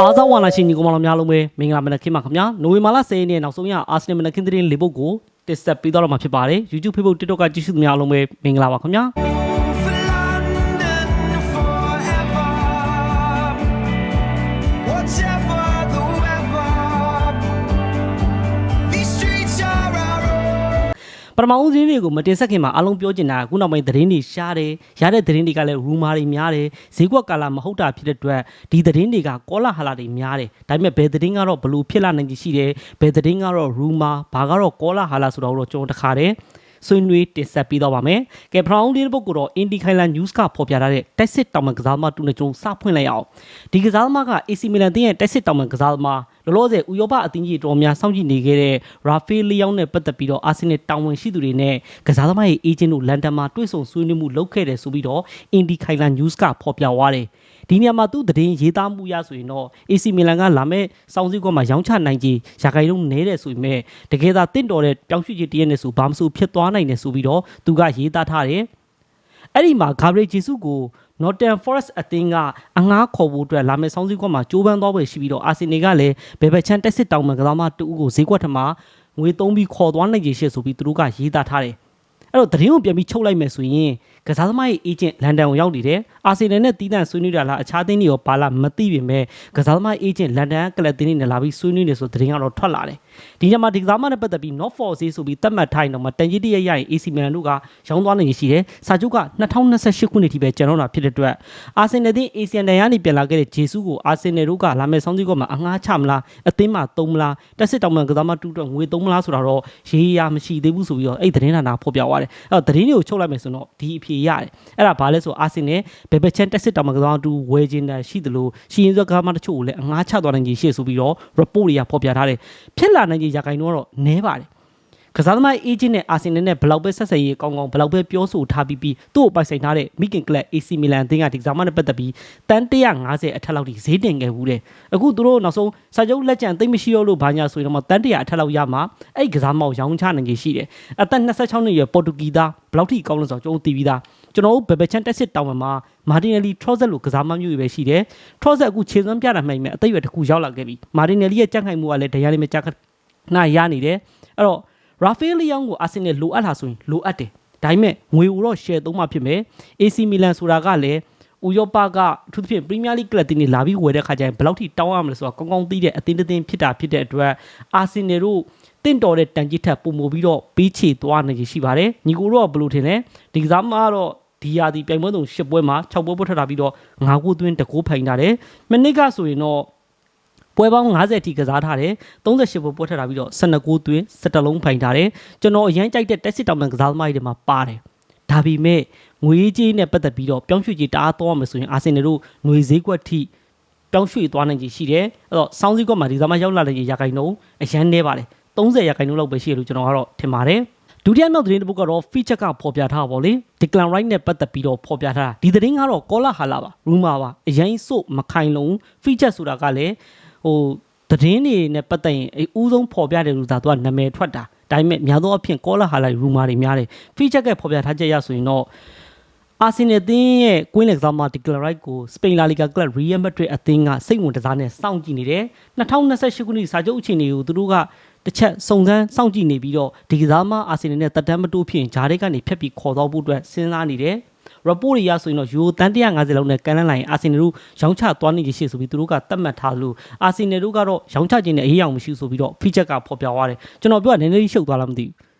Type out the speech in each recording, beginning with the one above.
အားစားဝါလာရှင်ညီကောင်မတော်များလုံးပဲမင်္ဂလာမနက်ခင်းပါခင်ဗျာနိုဝင်ဘာလ10ရက်နေ့နောက်ဆုံးရအာဆင်နယ်မနက်ခင်းသတင်းလေးပုတ်ကိုတက်ဆက်ပေးတော့မှာဖြစ်ပါတယ် YouTube Facebook TikTok ကကြည့်ရှုသူများအားလုံးပဲမင်္ဂလာပါခင်ဗျာ ပထမဦးသတင်းတွေကိုမတင်ဆက်ခင်မှာအားလုံးပြောချင်တာကခုနောက်ပိုင်းသတင်းတွေရှားတယ်ရတဲ့သတင်းတွေကလည်း rumor တွေများတယ်ဈေးကွက်ကာလမဟုတ်တာဖြစ်တဲ့အတွက်ဒီသတင်းတွေကကောလာဟလာတွေများတယ်ဒါပေမဲ့ဘယ်သတင်းကတော့ဘလို့ဖြစ်လာနိုင်ရှိတယ်ဘယ်သတင်းကတော့ rumor ဘာကတော့ကောလာဟလာဆိုတော့ကျွန်တော်တခါတည်းဆွေးနွေးတင်ဆက်ပေးတော့ပါမယ်။ကဲပထမဦးလေးတစ်ပုဒ်ကတော့ Indy Highland News ကဖော်ပြထားတဲ့တက်စစ်တောင်မန်ကစားသမားတူနဲ့ကျွန်တော်စဖွင့်လိုက်အောင်။ဒီကစားသမားက AC Milan တင်းရဲ့တက်စစ်တောင်မန်ကစားသမား လောလောဆယ်ဥရောပအသင်းကြီးတော်များစောင့်ကြည့်နေခဲ့တဲ့ Rafael Leao နဲ့ပတ်သက်ပြီးတော့ Arsenal တာဝန်ရှိသူတွေနဲ့ကစားသမားရဲ့ agent တို့လန်ဒန်မှာတွေ့ဆုံဆွေးနွေးမှုလုပ်ခဲ့တယ်ဆိုပြီးတော့ Indy Highland News ကဖော်ပြသွားတယ်။ဒီနေရာမှာသူသတင်းရေးသားမှုရဆိုရင်တော့ AC Milan ကလာမဲ့စောင်းစည်းကွက်မှာရောင်းချနိုင်ကြီးရာခိုင်နှုန်းနည်းတယ်ဆိုပေမဲ့တကယ်သာတင့်တော်တဲ့ပြောင်းရွှေ့ခြင်းတရက်နဲ့ဆိုဘာမှမဆိုဖြစ်သွားနိုင်တယ်ဆိုပြီးတော့သူကရေးသားထားတယ်။အဲ့ဒီမှာ Gabriel Jesus ကို Northern Forest အသင်းကအငှားခေါ်ဖို့အတွက်လာမယ့်ဆောင်းစည်းကွက်မှာကြိုးပမ်းသွားပဲရှိပြီးတော့အာဆင်နယ်ကလည်းဘယ်ဘက်ချမ်းတက်စစ်တောင်မှကစားမတူဦးကိုဈေးကွက်ထမှာငွေသုံးပြီးခေါ်သွားနိုင်ကြရှေ့ဆိုပြီးသူတို့ကရေးသားထားတယ်။အဲ့တော့သတင်းကိုပြန်ပြီးချုပ်လိုက်မယ်ဆိုရင်ကစားသမားရဲ့ agent လန်ဒန်ကိုရောက်နေတယ်အာဆင်နယ်နဲ့တီးတန့်ဆွေးနွေးတာလားအခြားသင်းတွေရောပါလားမသိပေမဲ့ကစားသမား agent လန်ဒန်ကလပ်တင်းတွေနဲ့လာပြီးဆွေးနွေးနေဆိုသတင်းကတော့ထွက်လာတယ် ဒီညမှာဒီကစားသမားနဲ့ပတ်သက်ပြီး not for sale ဆိုပြီးသတ်မှတ်ထားရင်တော့မတန်ကြီးတရရရင် AC Milan တို့ကရောင်းသွားနိုင်ရရှိတယ်စာချုပ်က2028ခုနှစ်ထိပဲကျန်တော့တာဖြစ်တဲ့အတွက်အာဆင်နယ်တင်း ASEAN တန်ရနေပြန်လာခဲ့တဲ့ဂျေဆုကိုအာဆင်နယ်တို့ကလာမယ့်ဆောင်းစည်းကမှာအငှားချမလားအသင်းမှာသုံးမလားတက်စစ်တောင်မှန်ကစားမတူတော့ငွေသုံးမလားဆိုတာတော့ရေးရမရှိသေးဘူးဆိုပြီးတော့အဲ့သတင်းဌာနဖော်ပြသွားတယ်အဲ့တော့သတင်းတွေကိုချုပ်လိုက်မယ်ဆိုတော့ဒီအဖြေရတယ်အဲ့ဒါဘာလဲဆိုအာဆင်နယ်ဘယ်ဘက်ချန်တက်စစ်တောင်မှန်ကစားမတူဝယ်ခြင်းတာရှိသလိုရှီရင်စွဲကစားမတချို့ကိုလည်းအငှားချသွားနိုင်ကြီးရှေ့ဆိုပြီးတော့ report တွေကဖော်ပြထားတယ်ဖြစ်လာနိုင်ကြီးရာခိုင်နှုန်းကတော့နည်းပါတယ်ကစားသမား agent နဲ့ Arsenal နဲ့ဘယ်လောက်ပဲဆက်ဆံရေးကောင်းကောင်းဘယ်လောက်ပဲပြောဆိုထားပြီးပြီးသူ့ကိုပိုက်ဆိုင်ထားတဲ့ Mikel Club AC Milan အသင်းကဒီကစားမနဲ့ပတ်သက်ပြီးတန်150အထက်လောက်ထိဈေးတင်ခဲ့ဘူးတဲ့အခုသူတို့နောက်ဆုံးစာချုပ်လက်ကျန်သိမ့်မရှိတော့လို့ဘာညာဆိုရင်တော့တန်100အထက်လောက်ရမှာအဲ့ဒီကစားမောက်ရောင်းချနိုင်ကြီးရှိတယ်အသက်26နှစ်ရွယ်ပေါ်တူဂီသားဘယ်လောက်ထိကောင်းလဲဆိုတော့ကျွန်တော်သိပြီးသားကျွန်တော်တို့ဘယ်ဘက်ချန်တက်စစ်တောင်မှာမာတင်နယ်လီထရော့ဇက်လိုကစားမမျိုးတွေပဲရှိတယ်ထရော့ဇက်အခုခြေစွမ်းပြတာမှန်မယ်အသက်အရွယ်တစ်ခုရောက်လာခဲ့ပြီမာတင်နယ်လီရဲ့ကြက်ခိုင်မှုကလည်းတရားလေးမကြက် နာရနေတယ်အဲ့တော့ရာဖေးလီယောင်ကိုအာဆင်နယ်လိုအပ်လာဆိုရင်လိုအပ်တယ်ဒါပေမဲ့ငွေကိုတော့ share သုံးမှဖြစ်မယ် AC Milan ဆိုတာကလည်းဥရောပကအထူးသဖြင့် Premier League ကလပ်တင်းတွေလာပြီးဝယ်တဲ့ခါကျရင်ဘယ်လောက်ထိတောင်းရမလဲဆိုတော့ကောင်းကောင်းသိတဲ့အသင်းတစ်သင်းဖြစ်တာဖြစ်တဲ့အတွက်အာဆင်နယ်တို့တင့်တော်တဲ့တန်ကြီးထက်ပုံမပြီးတော့ပေးချေသွားနေရှိပါတယ်ညီကိုတော့ဘယ်လိုထင်လဲဒီကစားမကတော့ဒီယာဒီပြိုင်ပွဲတုံ၈ပွဲမှာ6ပွဲပွဲထွက်တာပြီးတော့9ခုသွင်းတကူဖိုင်ထားတယ်မနစ်ကဆိုရင်တော့ ပွဲပေါင်း90ထိကစားထားတယ်38ပွဲပွဲထက်တာပြီးတော့12ဂိုးသွင်း17လုံးဖိုင်ထားတယ်ကျွန်တော်အရင်ကြိုက်တဲ့တက်စစ်တောင်မန်ကစားသမားတွေမှာပါတယ်ဒါပေမဲ့ငွေကြေးနဲ့ပတ်သက်ပြီးတော့ပြောင်းရွှေ့ကြေးတအားသွားမယ်ဆိုရင်အာဆင်နယ်တို့ငွေဈေးကွက်ထိပြောင်းရွှေ့သွားနိုင်ခြေရှိတယ်အဲ့တော့စောင်းစည်းကွက်မှာဒီသမားရောက်လာတဲ့ရာခိုင်နှုန်းအရန်နေပါတယ်30ရာခိုင်နှုန်းလောက်ပဲရှိတယ်လို့ကျွန်တော်ကတော့ထင်ပါတယ်ဒုတိယမြောက်သတင်းတစ်ပုဒ်ကတော့ feature ကဖော်ပြထားတာပေါ့လေ Declan Rice နဲ့ပတ်သက်ပြီးတော့ဖော်ပြထားတာဒီသတင်းကတော့ Cola Hala ပါ rumor ပါအရင်စို့မခိုင်လုံး feature ဆိုတာကလည်း ဟိုသတင်းတွေနဲ့ပတ်သက်ရင်အဦးဆုံးဖော်ပြတယ်လို့သာသူကနာမည်ထွက်တာဒါပေမဲ့များသောအားဖြင့် Cola Hala rumor တွေများတယ် feature ကဖော်ပြထားချက်ရဆိုရင်တော့အာဆင်နယ်အသင်းရဲ့ကွင်းလက်ကစားမဒီကလရိုက်ကိုစပိန်လာလီဂါကလပ်ရီယယ်မက်ဒရစ်အသင်းကစိတ်ဝင်တစားနဲ့စောင့်ကြည့်နေတယ်2028ခုနှစ်စာချုပ်အခြေအနေကိုသူတို့ကတစ်ချက်စုံစမ်းစောင့်ကြည့်နေပြီးတော့ဒီကစားမအာဆင်နယ်နဲ့တက်တမ်းမတိုးဖြစ်ရင်ဂျားတွေကနေဖြတ်ပြီးခေါ်တော့ဖို့အတွက်စဉ်းစားနေတယ် report တွေရဆိုရင်တော့ယူတန်150လောက်နဲ့ကန်လန်းလိုက်ရင်အာဆင်နယ်တို့ရောင်းချသွားနေရှိဆိုပြီးသူတို့ကသတ်မှတ်ထားလို့အာဆင်နယ်တို့ကတော့ရောင်းချခြင်းနဲ့အရေးအောင်မရှိဆိုပြီးတော့ feature ကဖော်ပြသွားတယ်ကျွန်တော်ပြောတာနည်းနည်းလေးရှုပ်သွားလားမသိဘူး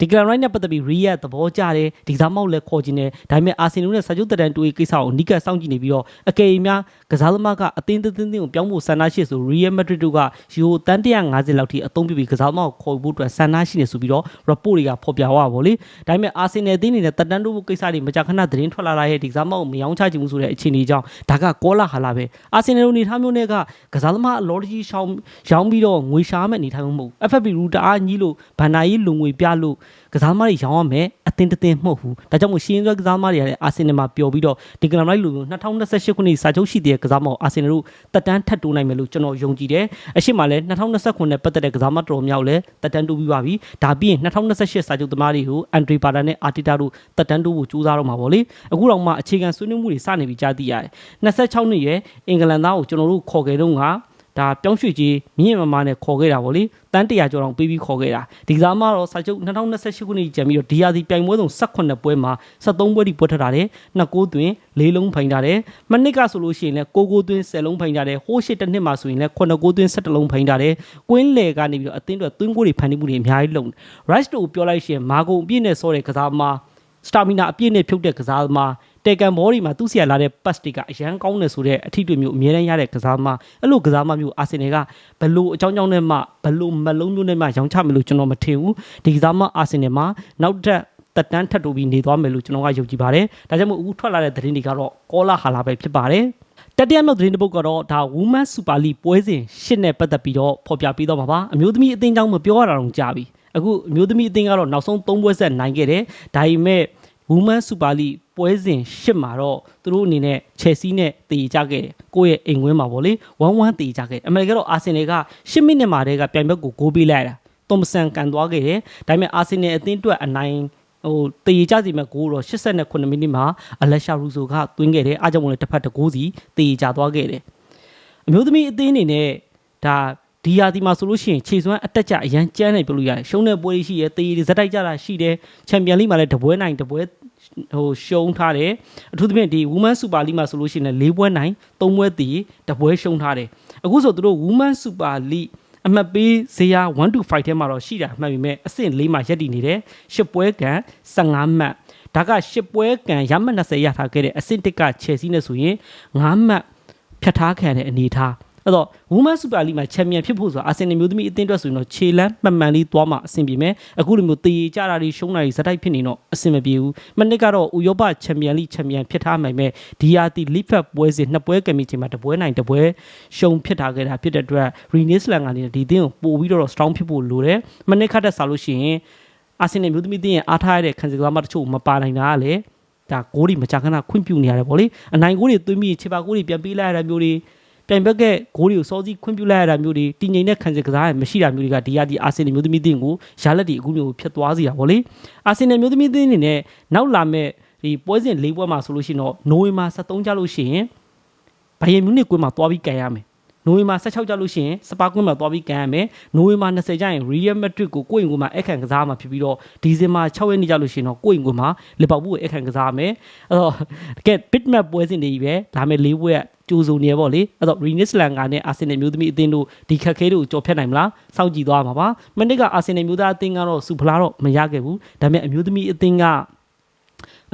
ဒီကလန်ရိုင်းနဲ့ပတ်သက်ပြီးရီယက်သဘောကျတယ်ဒီကစားမောက်လည်းခေါ်ခြင်းတယ်ဒါပေမဲ့အာဆင်နယ်နဲ့စာချုပ်တက်တန်တူရေးကိစ္စကိုနီးကပ်စောင့်ကြည့်နေပြီးတော့အကယ်၍များကစားသမားကအသင်းသင်းသင်းကိုပြောင်းဖို့ဆန္ဒရှိဆိုရီယက်မက်ဒရစ်တို့ကယူတန်150လောက်ထိအသုံးပြုပြီးကစားသမားကိုခေါ်ဖို့အတွက်ဆန္ဒရှိနေဆိုပြီးတော့ report တွေကဖော်ပြသွားပါဗောလေဒါပေမဲ့အာဆင်နယ်အသင်းအနေနဲ့တက်တန်တူဖို့ကိစ္စတွေမကြာခဏသတင်းထွက်လာတဲ့ဒီကစားမောက်ကိုမယောင်းချခြင်းဘူးဆိုတဲ့အခြေအနေကြောင့်ဒါကကောလာဟာလာပဲအာဆင်နယ်တို့အနေထားမျိုးနဲ့ကကစားသမားအလော်ကြီးရှောင်းရောင်းပြီးတော့ငွေရှာမဲ့အနေထားမျိုးမဟုတ် FFP ရူတအားကြီးလို့ဘန်နာကြီးလူငွေပြလို့ကစားသမားတွေရောင်းရမယ်အသင်းတစ်သင်းမဟုတ်ဘူးဒါကြောင့်မို့ရှင်းသွဲကစားသမားတွေကလည်းအာဆင်နယ်မှာပျော်ပြီးတော့ဒီကလမ်လိုက်လူ2028ခုနှစ်စာချုပ်ရှိတဲ့ကစားသမားကိုအာဆင်နယ်တို့တက်တန်းထပ်တိုးနိုင်မယ်လို့ကျွန်တော်ယုံကြည်တယ်အရှိမလည်း2029နဲ့ပတ်သက်တဲ့ကစားသမားတော်တော်များများကိုလည်းတက်တန်းတိုးပြီးပါပြီဒါပြီးရင်2028စာချုပ်သမားတွေကိုအန်ဒရီပါတာနဲ့အာတီတာတို့တက်တန်းတိုးဖို့ကြိုးစားတော့မှာပေါ့လေအခုတော့မှအခြေခံဆွေးနွေးမှုတွေစနေပြီကြားသိရတယ်26နှစ်ရွယ်အင်္ဂလန်သားကိုကျွန်တော်တို့ခေါ်ခဲ့တော့က ဒါပြောင်းရွှေ့ကြီးမြင့်မမာနဲ့ခေါ်ခဲ့တာဗောလေတန်း100ကျော်တောင်ပေးပြီးခေါ်ခဲ့တာဒီကစားမတော့စာချုပ်2028ခုနှစ်ကျန်ပြီးတော့ဒီယာစီပြိုင်ပွဲဆုံး18ပွဲမှာ73ပွဲထိပွဲထထားတယ်နှစ်ကိုးသွင်း၄လုံးဖိုင်ထားတယ်မနစ်ကဆိုလို့ရှိရင်လည်းကိုကိုသွင်း10လုံးဖိုင်ထားတယ်ဟိုးရှစ်တစ်နှစ်မှာဆိုရင်လည်း9ကိုးသွင်း17လုံးဖိုင်ထားတယ်ကွင်းလေကနေပြီးတော့အသင်းတွေသွင်းကိုတွေဖန်တီးမှုတွေအများကြီးလုပ်တယ် rice တို့ကိုပြောလိုက်ရှင်မာဂုံအပြည့်နဲ့စောတဲ့ကစားသမားစတာမီနာအပြည့်နဲ့ဖြုတ်တဲ့ကစားသမား တေကန်ဘော်ဒီမှာသူ့ဆီကလာတဲ့ pass တွေကအရန်ကောင်းတယ်ဆိုတဲ့အထီးတွေမျိုးအများတန်းရတဲ့ကစားသမားအဲ့လိုကစားသမားမျိုးအာဆင်နယ်ကဘလို့အကြောင်းကြောင်းနဲ့မှဘလို့မလုံးမျိုးနဲ့မှရောင်းချမယ်လို့ကျွန်တော်မထင်ဘူးဒီကစားသမားအာဆင်နယ်မှာနောက်ထပ်တက်တန်းထပ်တိုးပြီးနေသွားမယ်လို့ကျွန်တော်ကယုံကြည်ပါတယ်ဒါကြောင့်မို့အခုထွက်လာတဲ့သတင်းတွေကတော့ကောလာဟာလာပဲဖြစ်ပါတယ်တတိယမြောက်သတင်းတစ်ပုဒ်ကတော့ဒါ Women Super League ပွဲစဉ်ရှစ်နဲ့ပတ်သက်ပြီးတော့ဖော်ပြပေးတော့မှာပါအမျိုးသမီးအသင်းကြောင့်မပြောရတာတော့ကြာပြီအခုအမျိုးသမီးအသင်းကတော့နောက်ဆုံး၃ပွဲဆက်နိုင်ခဲ့တယ်ဒါပေမဲ့ Women Super League ပွဲစဉ်ရှစ်မှာတော့သူတို့အနေနဲ့ Chelsea နဲ့တည်ကြခဲ့တယ်ကိုယ့်ရဲ့အိမ်ဝင်းမှာပေါ့လေ1-1တည်ကြခဲ့တယ်အမေရိကတော့ Arsenal က10မိနစ်မှာတည်းကပြိုင်ဘက်ကိုဂိုးပေးလိုက်တာတွမ်ဆန်ကန်သွားခဲ့တယ်ဒါပေမဲ့ Arsenal အသင်းအတွက်အနိုင်ဟိုတည်ကြစီမဲ့ဂိုးတော့89မိနစ်မှာအလက်ရှာရူဆိုကသွင်းခဲ့တယ်အားကြောင့်မလို့တစ်ဖက်တစ်ဂိုးစီတည်ကြသွားခဲ့တယ်အမျိုးသမီးအသင်းအနေနဲ့ဒါဒီယာဒီမှာဆိုလို့ရှိရင်ခြေစွမ်းအတက်ကြအရန်ကျန်းနေပြလို့ရတယ်ရှုံးတဲ့ပွဲရှိရဲတေးတွေဇက်တိုက်ကြတာရှိတယ်ချန်ပီယံလိမှာလည်းတပွဲနိုင်တပွဲ ဟိုရှုံးထားတယ်အထူးသဖြင့်ဒီ Women Super League မှာဆိုလို့ရှိရင်လည်း၄ပွဲနိုင်၃ပွဲတည်တပွဲရှုံးထားတယ်အခုဆိုသူတို့ Women Super League အမှတ်ပေးဇေယျ1 to 5ထဲမှာတော့ရှိတာမှတ်ပြီမဲ့အဆင့်၄မှာရက်တည်နေတယ်၈ပွဲကန်15မှတ်ဒါက၈ပွဲကန်ရမှတ်20ရထားခဲ့တဲ့အဆင့်၁က Chelsea နဲ့ဆိုရင်9မှတ်ဖြတ်ထားခံတဲ့အနေအထား အဲ့တော့ Women Super League မှာချန်ပီယံဖြစ်ဖို့ဆိုတာအာဆင်နယ်မျိုးသမီးအသင်းအတွက်ဆိုရင်တော့ခြေလမ်းမှန်မှန်လေးသွားမှအဆင်ပြေမယ်အခုလိုမျိုးတည်ကြတာတွေရှုံးတာတွေဇက်တိုက်ဖြစ်နေတော့အဆင်မပြေဘူးမနစ်ကတော့ဥရောပချန်ပီယံလိချန်ပီယံဖြစ်ထားနိုင်မဲ့ဒီယာတီလိဖက်ပွဲစဉ်နှစ်ပွဲကမီချိန်မှာတပွဲနိုင်တပွဲရှုံးဖြစ်ထားခဲ့တာဖြစ်တဲ့အတွက် Renisland ကနေဒီအသင်းကိုပို့ပြီးတော့ strong ဖြစ်ဖို့လိုတယ်မနစ်ခတ်တက်စားလို့ရှိရင်အာဆင်နယ်မျိုးသမီးအသင်းရဲ့အားထားရတဲ့ခံစားကစားမတချို့မပါနိုင်တာကလည်းဒါဂိုးတွေမကြခဏခွင့်ပြုနေရတယ်ဗောလေအနိုင်ဂိုးတွေသွင်းပြီးခြေပါဂိုးတွေပြန်ပေးလိုက်ရတာမျိုးတွေ ပြိုင်ဘက်ကဂိုးတွေကိုစောစီးခွင့်ပြုလိုက်ရတာမျိုးတွေတည်ငြိမ်တဲ့ခံစစ်ကစားရမရှိတာမျိုးတွေကဒီရဒီအာဆင်နယ်မျိုးသမီးအသင်းကိုရလက်တွေအခုမျိုးဖြစ်သွားစေတာဗောလေအာဆင်နယ်မျိုးသမီးအသင်းအနေနဲ့နောက်လာမဲ့ဒီပွဲစဉ်၄ပွဲမှာဆိုလို့ရှိရင်တော့နိုဝင်ဘာ23ကျလို့ရှိရင်ဘိုင်ယန်မြူနစ်ကွင်းမှာသွားပြီးကန်ရမယ်နိုဝင်ဘာ16ကျလို့ရှိရင်စပါကွင်းမှာသွားပြီးကန်ရမယ်နိုဝင်ဘာ20ကျရင် Real Madrid ကိုကိုယ့်အိမ်ကွင်းမှာအခန့်ကစားမှာဖြစ်ပြီးတော့ဒီဇင်ဘာ6ရက်နေ့ကျလို့ရှိရင်တော့ကိုယ့်အိမ်ကွင်းမှာလီဗာပူးကိုအခန့်ကစားရမယ်အဲ့တော့တကယ် bit map ပွဲစဉ်တွေကြီးပဲဒါမဲ့၄ပွဲက ကြိုးစုံနေပေါ့လေအဲ့တော့ Renisland ကနဲ့ Arsenal မျိုးသမီးအသင်းတို့ဒီခက်ခဲတို့ကြော်ဖြတ်နိုင်မလားစောင့်ကြည့်သွားမှာပါမနေ့က Arsenal မျိုးသားအသင်းကတော့စူဖလားတော့မရခဲ့ဘူးဒါပေမဲ့အမျိုးသမီးအသင်းက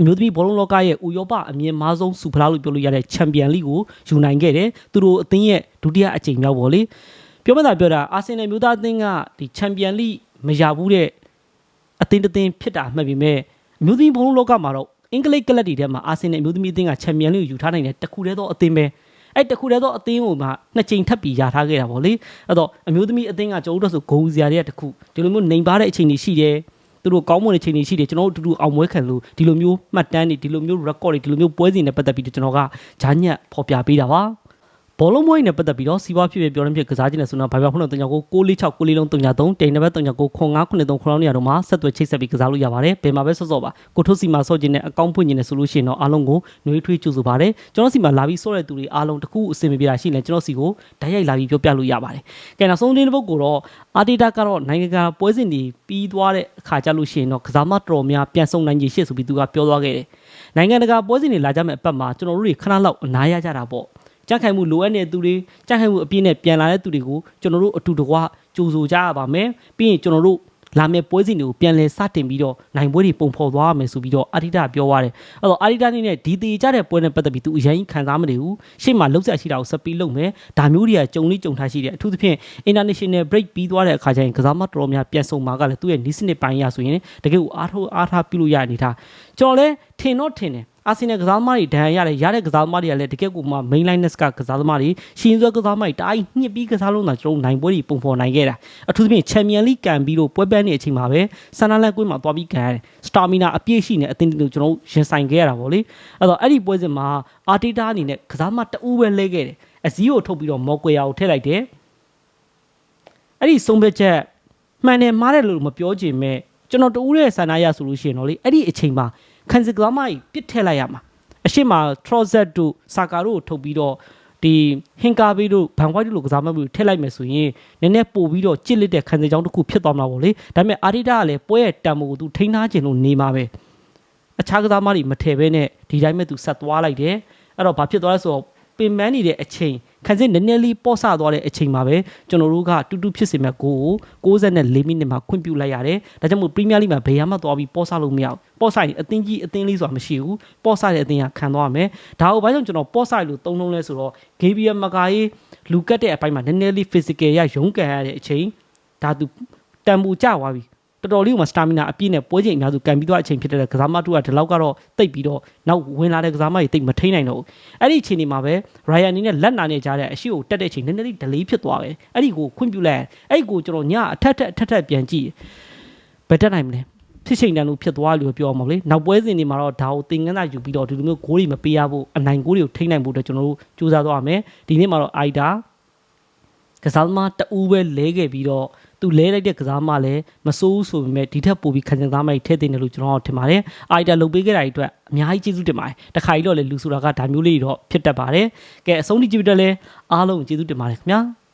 အမျိုးသမီးဘောလုံးလောကရဲ့ဥရောပအမြင့်မားဆုံးစူဖလားလို့ပြောလို့ရတဲ့ချန်ပီယံလိကိုယူနိုင်ခဲ့တယ်သူတို့အသင်းရဲ့ဒုတိယအကြိမ်မြောက်ပေါ့လေပြောမှသာပြောတာအာဆင်နယ်မျိုးသားအသင်းကဒီချန်ပီယံလိမရဘူးတဲ့အသင်းတစ်သင်းဖြစ်တာမှတ်ပြီးမဲ့အမျိုးသမီးဘောလုံးလောကမှာတော့အင်္ဂလိပ်ကလပ်တွေထဲမှာအာဆင်နယ်အမျိုးသမီးအသင်းကချန်ပီယံလိကိုယူထားနိုင်တဲ့တခုတည်းသောအသင်းပဲ အဲ့တခုတည်းသောအသင်းကိုမှနှစ်ချိန်ထပ်ပြီးရထားခဲ့တာပေါ့လေအဲ့တော့အမျိုးသမီးအသင်းကကျွန်တော်တို့ဆိုဂုံစရာတွေကတခုဒီလိုမျိုးနေပါတဲ့အချိန်ကြီးရှိတယ်သူတို့ကောင်းမွန်တဲ့ချိန်တွေရှိတယ်ကျွန်တော်တို့အတူတူအောင်ပွဲခံလို့ဒီလိုမျိုးမှတ်တမ်းတွေဒီလိုမျိုး record တွေဒီလိုမျိုးပွဲစဉ်တွေပတ်သက်ပြီးတော့ကျွန်တော်ကဂျာညက်ဖော်ပြပေးတာပါ ဘောလုံးမွေးနဲ့ပတ်သက်ပြီးတော့စီးပွားဖြစ်ဖြစ်ပြောရင်းဖြစ်ကစားခြင်းနဲ့ဆိုတော့ဘာပြောဖုန်းတော့တင်ကြကို646 6လေးလုံး303တိန်နံပါတ်39ကို9593ခေါင်းနေရာတော့မှာဆက်သွယ်ချိတ်ဆက်ပြီးကစားလို့ရပါတယ်ဘယ်မှာပဲဆော့ဆော့ပါကိုထုတ်စီမှာဆော့ခြင်းနဲ့အကောင့်ဖွင့်ခြင်းနဲ့ဆိုလို့ရှိရင်တော့အားလုံးကိုနှွေးထွေးကြိုဆိုပါတယ်ကျွန်တော်စီမှာလာပြီးဆော့တဲ့သူတွေအားလုံးတခုအဆင်မပြေတာရှိရင်ကျွန်တော်စီကိုဓာတ်ရိုက်လာပြီးပြောပြလို့ရပါတယ်ကဲနောက်ဆုံးလေးတစ်ပုဒ်ကိုတော့အာတီတာကတော့နိုင်ငံကပွဲစဉ်တွေပြီးသွားတဲ့အခါကျလို့ရှိရင်တော့ကစားမတော်တော်များပြန်ဆုံနိုင်ခြေရှိဆိုပြီးသူကပြောသွားခဲ့တယ်နိုင်ငံတကာပွဲစဉ်တွေလာကြမဲ့အပတ်မှာကျွန်တော်တို့တွေခဏလောက်အနားရကြတာပေါ့ ကြက်ခိုင်မှုလိုအပ်နေတဲ့သူတွေကြက်ခိုင်မှုအပြည့်နဲ့ပြန်လာတဲ့သူတွေကိုကျွန်တော်တို့အတူတကွကြိုဆိုကြရပါမယ်ပြီးရင်ကျွန်တော်တို့လာမယ့်ပွဲစဉ်တွေကိုပြန်လည်စတင်ပြီးတော့နိုင်ပွဲတွေပုံဖော်သွားရမယ်ဆိုပြီးတော့အာဒီတာပြောသွားတယ်အဲ့တော့အာဒီတာနေနဲ့ဒီတည်ကြတဲ့ပွဲနဲ့ပတ်သက်ပြီးသူအရင်ခံစားမနေဘူးရှေ့မှာလှုပ်ဆက်ရှိတာကိုဆက်ပြီးလုပ်မယ်ဒါမျိုးတွေကကြုံလေးကြုံထားရှိတယ်အထူးသဖြင့် international break ပြီးသွားတဲ့အခါကျရင်ကစားမတော်တော်များပြန်ဆုံမှာကလည်းသူ့ရဲ့နီးစနစ်ပိုင်းရဆိုရင်တကယ်ကိုအားထုတ်အားထားပြုလို့ရတဲ့အနေထားကျွန်တော်လည်းထင်တော့ထင်တယ် အာဆင်နယ်ကစားသမားတွေဒဏ်ရာရတယ်ရတဲ့ကစားသမားတွေကလည်းတကယ်ကိုမှ main line ကကစားသမားတွေရှင်စွဲကစားသမားတွေတအားကြီးညှစ်ပြီးကစားလို့သာကျွန်တော်တို့နိုင်ပွဲတွေပုံဖော်နိုင်ခဲ့တာအထူးသဖြင့်ချန်ပီယံလိကန်ပြီးတော့ပွဲပန်းနေတဲ့အချိန်မှာပဲဆန်နာလန်ကွင်းမှာသွားပြီးကန်ရတယ်စတာမီနာအပြည့်ရှိနေအသင်းတို့ကျွန်တော်တို့ရင်ဆိုင်ခဲ့ရတာပေါ့လေအဲ့တော့အဲ့ဒီပွဲစဉ်မှာအာတီတာအနေနဲ့ကစားသမားတအူးပဲလဲခဲ့တယ်အစည်းကိုထုတ်ပြီးတော့မော်ကွေယာကိုထည့်လိုက်တယ်အဲ့ဒီဆုံးဖြတ်ချက်မှန်တယ်မှားတယ်လို့မပြောချင်မဲ့ ကျွန်တော်တူးတဲ့ဆန္ဒရဆိုလို့ရှိရင်တော့လေအဲ့ဒီအချိန်မှာခံစစ်ကစားမကြီးပြစ်ထည့်လိုက်ရမှာအရှိမ Trozet တို့စာကာတို့ကိုထုတ်ပြီးတော့ဒီဟင်ကာဘီတို့ဘန်ဝိုက်တို့လိုကစားမမျိုးထည့်လိုက်မယ်ဆိုရင်နည်းနည်းပို့ပြီးတော့ကြစ်လက်တဲ့ခံစစ်ကြောင်းတစ်ခုဖြစ်သွားမှာပေါ့လေဒါပေမဲ့အာဒီတာကလည်းပွဲရဲ့တံမိုးကိုသူထိန်းထားခြင်းလို့နေမှာပဲအခြားကစားမတွေမထည့်ဘဲနဲ့ဒီတိုင်းမဲ့သူဆက်သွားလိုက်တယ်အဲ့တော့ဘာဖြစ်သွားလဲဆိုတော့ပင်ပန်းနေတဲ့အချိန် ခန်းစစ်နည်းနည်းလေးပေါ့ဆသွားတဲ့အချိန်မှာပဲကျွန်တော်တို့ကတူတူဖြစ်စေမဲ့ကိုကို64မိနစ်မှာခွင့်ပြုလိုက်ရတယ်။ဒါကြောင့်မို့ပရီးမီးယားလိမှာဘယ်ရမှသွားပြီးပေါ့ဆလို့မရဘူး။ပေါ့ဆရင်အသင်းကြီးအသင်းလေးဆိုတာမရှိဘူး။ပေါ့ဆတဲ့အသင်းကခံသွားရမယ်။ဒါကိုဘာကြောင့်ကျွန်တော်ပေါ့ဆလို့သုံးလုံးလဲဆိုတော့ဂေဘီယယ်မကာရေးလူကတ်တဲ့အပိုင်းမှာနည်းနည်းလေး physical ရရုန်းကန်ရတဲ့အချိန်ဒါသူတန်ပူကျသွားပြီ။ တော်တော်လေးကမှစတာမီနာအပြည့်နဲ့ပွဲချိန်အများစုကန်ပြီးသွားအချိန်ဖြစ်တဲ့ကစားမတူကဒီလောက်ကတော့တိတ်ပြီးတော့နောက်ဝင်လာတဲ့ကစားမကြီးတိတ်မထိန်နိုင်တော့ဘူးအဲ့ဒီအချိန်ဒီမှာပဲ Ryan အနေနဲ့လက်နာနေကြတဲ့အရှိကိုတက်တဲ့အချိန်နည်းနည်းလေး delay ဖြစ်သွားတယ်အဲ့ဒီကိုခွင့်ပြုလိုက်အဲ့ဒီကိုကျွန်တော်ညအထက်ထက်အထက်ထက်ပြန်ကြည့်ဘယ်တက်နိုင်မလဲဖြစ်ချိန်တန်လို့ဖြစ်သွားလို့ပြောအောင်မလို့လေနောက်ပွဲစဉ်တွေမှာတော့ဒါကိုသင်ခန်းစာယူပြီးတော့ဒီလိုမျိုးဂိုးတွေမပေးရဖို့အနိုင်ဂိုးတွေကိုထိန်းနိုင်ဖို့အတွက်ကျွန်တော်တို့စူးစမ်းသွားရမယ်ဒီနေ့မှာတော့ Aida ကစားသမားတအူးပဲလဲခဲ့ပြီးတော့ သူလဲလိုက်တဲ့ကစားသမားလည်းမစိုးဘူးဆိုပေမဲ့ဒီထက်ပိုပြီးခံစားသမားကြီးထည့်တင်တယ်လို့ကျွန်တော်ထင်ပါတယ်။အိုက်တာလုတ်ပေးခဲ့တာကြီးအတွက်အများကြီးကျေးဇူးတင်ပါတယ်။တခါကြီးတော့လေလူဆိုတာကဒါမျိုးလေးတွေတော့ဖြစ်တတ်ပါတယ်။ကဲအဆုံးထိကြည့်ပြီးတော့လဲအားလုံးကျေးဇူးတင်ပါတယ်ခင်ဗျာ။